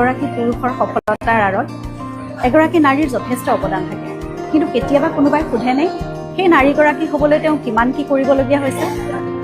এগৰাকী পুৰুষৰ সফলতাৰ আঁৰত এগৰাকী নাৰীৰ যথেষ্ট অৱদান থাকে। কিন্তু কেতিয়াবা কোনোবাই সোধেনে সেই নাৰীগৰাকী হ'বলৈ তেওঁ কিমান কি কৰিবলগীয়া হৈছে?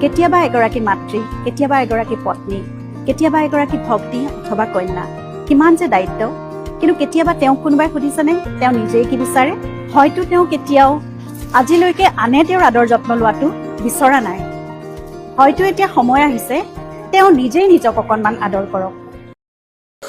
কেতিয়াবা এগৰাকী মাতৃ কেতিয়াবা এগৰাকী পত্নী কেতিয়াবা এগৰাকী ভগ্নী অথবা কন্যা কিমান যে দায়িত্ব। কিন্তু কেতিয়াবা তেওঁক কোনোবাই সুধিছেনে তেওঁ নিজেই কি বিচাৰে? হয়তো তেওঁ কেতিয়াও আজিলৈকে আনে তেওঁৰ আদৰ যত্ন লোৱাটো বিচৰা নাই। হয়তো এতিয়া সময় আহিছে তেওঁ নিজেই নিজক অকণমান আদৰ কৰক।